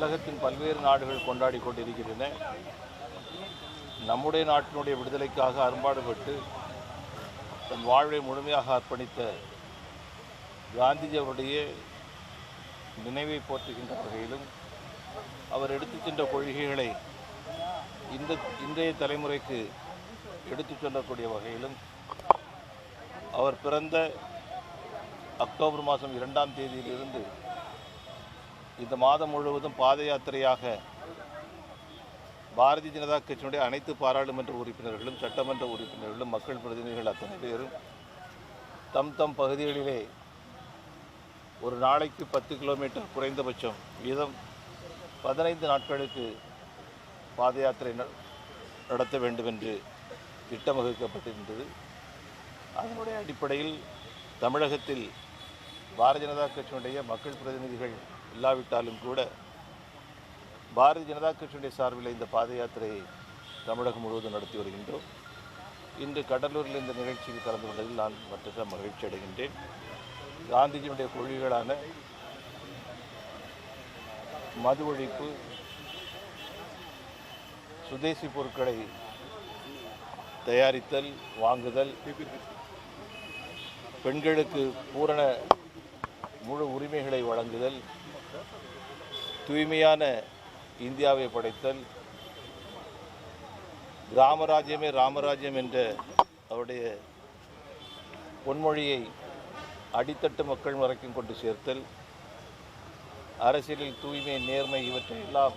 உலகத்தின் பல்வேறு நாடுகள் கொண்டாடி கொண்டிருக்கின்றன. நம்முடைய நாட்டினுடைய விடுதலைக்காக அரும்பாடுபட்டு தன் வாழ்வை முழுமையாக அர்ப்பணித்த காந்திஜி அவருடைய நினைவை போற்றுகின்ற வகையிலும் அவர் எடுத்துச் சென்ற கொள்கைகளை இந்த இன்றைய தலைமுறைக்கு எடுத்துச் சொல்லக்கூடிய வகையிலும் அவர் பிறந்த அக்டோபர் மாதம் இரண்டாம் தேதியிலிருந்து இந்த மாதம் முழுவதும் பாத யாத்திரையாக பாரதிய ஜனதா கட்சியினுடைய அனைத்து பாராளுமன்ற உறுப்பினர்களும் சட்டமன்ற உறுப்பினர்களும் மக்கள் பிரதிநிதிகள் அத்தனை பேரும் தம் தம் பகுதிகளிலே ஒரு நாளைக்கு பத்து கிலோமீட்டர் குறைந்தபட்சம் வீதம் பதினைந்து நாட்களுக்கு பாத யாத்திரை ந- நடத்த வேண்டும் என்று திட்டம் வகுக்கப்பட்டிருந்தது அதனுடைய அடிப்படையில் தமிழகத்தில் பாரதிய ஜனதா கட்சியினுடைய மக்கள் பிரதிநிதிகள் இல்லாவிட்டாலும் கூட பாரதிய ஜனதா கட்சியுடைய சார்பில் இந்த பாத யாத்திரையை தமிழகம் முழுவதும் நடத்தி வருகின்றோம். இன்று கடலூரில் இந்த நிகழ்ச்சியில் கலந்து கொண்டதில் நான் மற்ற மகிழ்ச்சி அடைகின்றேன். காந்திஜியுடைய கொள்கைகளான மது ஒழிப்பு சுதேசி பொருட்களை தயாரித்தல் வாங்குதல் பெண்களுக்கு பூரண முழு உரிமைகளை வழங்குதல் தூய்மையான இந்தியாவை படைத்தல் கிராமராஜ்யமே ராமராஜ்யம் என்ற அவருடைய பொன்மொழியை அடித்தட்டு மக்கள் வரைக்கும் கொண்டு சேர்த்தல் அரசியலில் தூய்மை நேர்மை இவற்றையெல்லாம்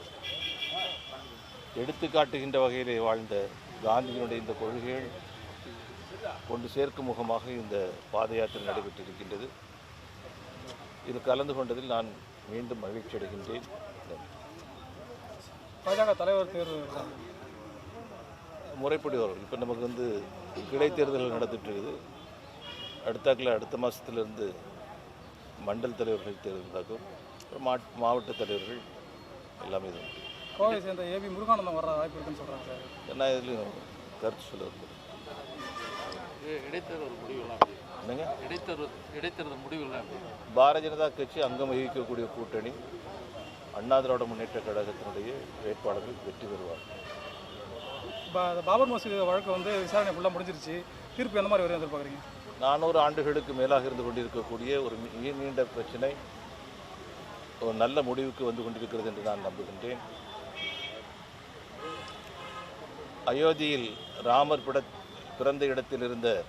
எடுத்துக்காட்டுகின்ற வகையிலே வாழ்ந்த காந்தியினுடைய இந்த கொள்கைகள் கொண்டு சேர்க்கும் முகமாக இந்த பாத யாத்திரை நடைபெற்றிருக்கின்றது. இதில் கலந்து கொண்டதில் நான் மீண்டும் மகிழ்ச்சி அடைகின்றேன். பாஜக தலைவர் தேர்வு முறைப்படி வரும். இப்போ நமக்கு வந்து இடைத்தேர்தல் நடந்துட்டு இருக்குது அடுத்தாக்கில் அடுத்த மாதத்துலேருந்து மண்டல் தலைவர்கள் தேர்தல் நடக்கும் அப்புறம் மா மாவட்ட தலைவர்கள் எல்லாமே இது. கோவை சேர்ந்த ஏபி முருகானந்தம் வர வாய்ப்பு இருக்குன்னு சொல்கிறாங்க சார் நான் இதுலேயும் கருத்து சொல்ல இடைத்தேர்தல் முடிவுலாம்? என்னங்க இடைத்தேர்தல் இடைத்தேர்தல் எப்படி? பாரதிய ஜனதா கட்சி அங்கம் வகிக்கக்கூடிய கூட்டணி அண்ணா திராவிட முன்னேற்ற கழகத்தினுடைய வேட்பாளர்கள் வெற்றி பெறுவார்கள் பா- இந்த பாபர் மசூதி வழக்கு வந்து விசாரணை ஃபுல்லாக முடிஞ்சிருச்சு. தீர்ப்பு எந்த மாதிரி வரும் எதிர்பார்க்குறீங்க? நானூறு ஆண்டுகளுக்கு மேலாக இருந்து கொண்டிருக்கக்கூடிய ஒரு மிக நீண்ட பிரச்சனை. ஒரு நல்ல முடிவுக்கு வந்து கொண்டிருக்கிறது என்று நான் நம்புகின்றேன். அயோத்தியில் ராமர் பிட பிறந்த இடத்தில் இருந்த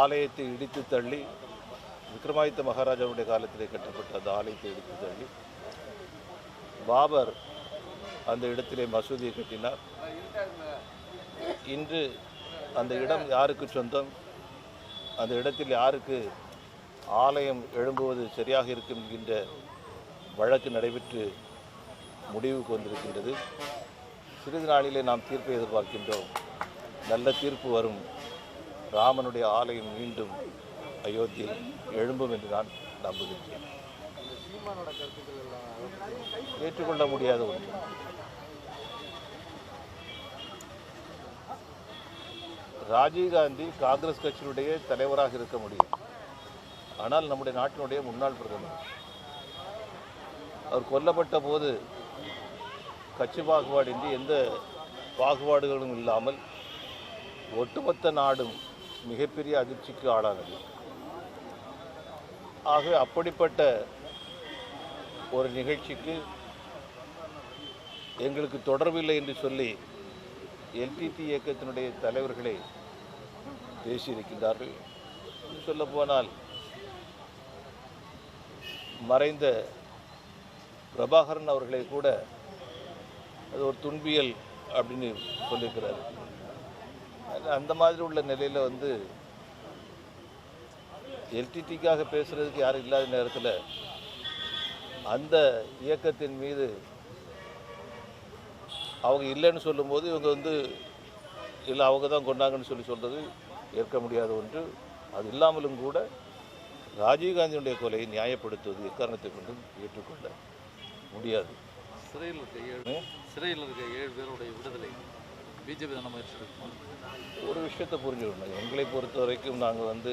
ஆலயத்தை இடித்து தள்ளி விக்ரமாதித்த மகாராஜாவுடைய காலத்திலே கட்டப்பட்ட அந்த ஆலயத்தை இடித்து தள்ளி பாபர் அந்த இடத்திலே மசூதியை கட்டினார். இன்று அந்த இடம் யாருக்கு சொந்தம்? அந்த இடத்தில் யாருக்கு ஆலயம் எழும்புவது சரியாக இருக்கும் என்கின்ற வழக்கு நடைபெற்று முடிவுக்கு வந்திருக்கின்றது சிறிது நாளிலே நாம் தீர்ப்பை எதிர்பார்க்கின்றோம். நல்ல தீர்ப்பு வரும். ராமனுடைய ஆலயம் மீண்டும் அயோத்தியில் எழும்பும் என்று நான் நம்புகின்றேன். ஏற்றுக்கொள்ள முடியாத ஒன்று. ராஜீவ்காந்தி காங்கிரஸ் கட்சியினுடைய தலைவராக இருக்க முடியும். ஆனால் நம்முடைய நாட்டினுடைய முன்னாள் பிரதமர். அவர் கொல்லப்பட்ட போது கட்சி பாகுபாடின்றி எந்த பாகுபாடுகளும் இல்லாமல் ஒட்டுமொத்த நாடும் மிகப்பெரிய அதிர்ச்சிக்கு ஆளானது. ஆகவே அப்படிப்பட்ட ஒரு நிகழ்ச்சிக்கு எங்களுக்கு தொடர்பில்லை என்று சொல்லி எல்டிடி இயக்கத்தினுடைய தலைவர்களை பேசியிருக்கின்றார்கள். சொல்லப்போனால் மறைந்த பிரபாகரன் அவர்களை கூட அது ஒரு துன்பியல் அப்படின்னு சொல்லியிருக்கிறார். அந்த மாதிரி உள்ள நிலையில் வந்து எல்டிடிக்காக பேசுகிறதுக்கு யாரும் இல்லாத நேரத்தில் அந்த இயக்கத்தின் மீது அவங்க இல்லைன்னு சொல்லும்போது இவங்க வந்து இல்லை அவங்க தான் கொண்டாங்கன்னு சொல்லி சொல்கிறது ஏற்க முடியாத ஒன்று. அது இல்லாமலும் கூட ராஜீவ்காந்தியுடைய கொலையை நியாயப்படுத்துவது எக்காரணத்தை கொண்டும் ஏற்றுக்கொள்ள முடியாது. சிறையில் இருக்க ஏழு சிறையில் இருக்க ஏழு பேருடைய விடுதலை. பிஜேபி தானே முயற்சி எடுக்குமா? ஒரு விஷயத்தை புரிஞ்சுக்கணும். எங்களை பொறுத்த வரைக்கும் நாங்கள் வந்து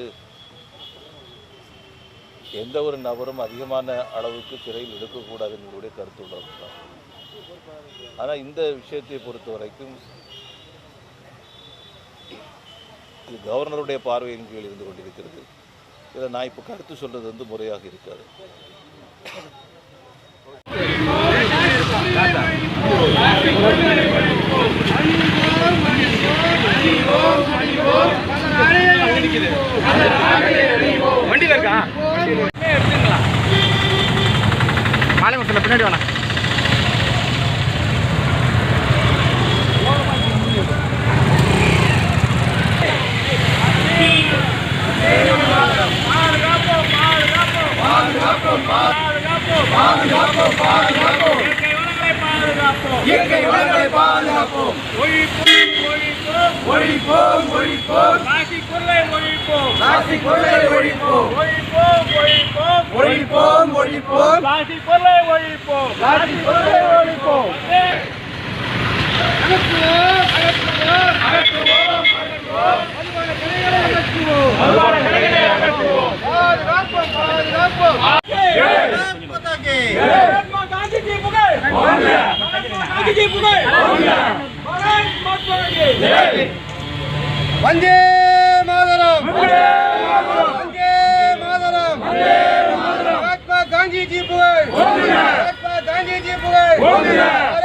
எந்த ஒரு நபரும் அதிகமான அளவுக்கு சிறையில் இருக்கக்கூடாது எங்களுடைய கருத்து உள்ளதுதான் ஆனால் இந்த விஷயத்தை பொறுத்த வரைக்கும் இது கவர்னருடைய பார்வையின் கீழ் இருந்து கொண்டிருக்கிறது. இதில் நான் இப்போ கருத்து சொல்றது வந்து முறையாக இருக்காது. வண்டியில் மரத்தில் பின்னாடி வேணாம் இயற்கை வளங்களை பாதுகாப்போம். ஒழிப்போம் ஒழிப்போம். பொருளை ஒழிப்போம் ஒழிப்போம். ஒழிப்போம். பிளாஸ்டிக் பொருளை ஒழிப்போம். பிளாஸ்டிக் பொருளை ஒழிப்போம். அகற்றுவோம் அகற்றுவோம் அகற்றுவோம் மதுபான கடைகளை அகற்றுவோம். மதுபான கடைகளை அகற்றுவோம். பாதுகாப்போம் பாதுகாப்போம். மகாத்மா காந்திஜி புகழ். மகாத்மா காந்திஜி புகழ். பாரத் மாதா கி வந்தே ગાંધીજી બોલે!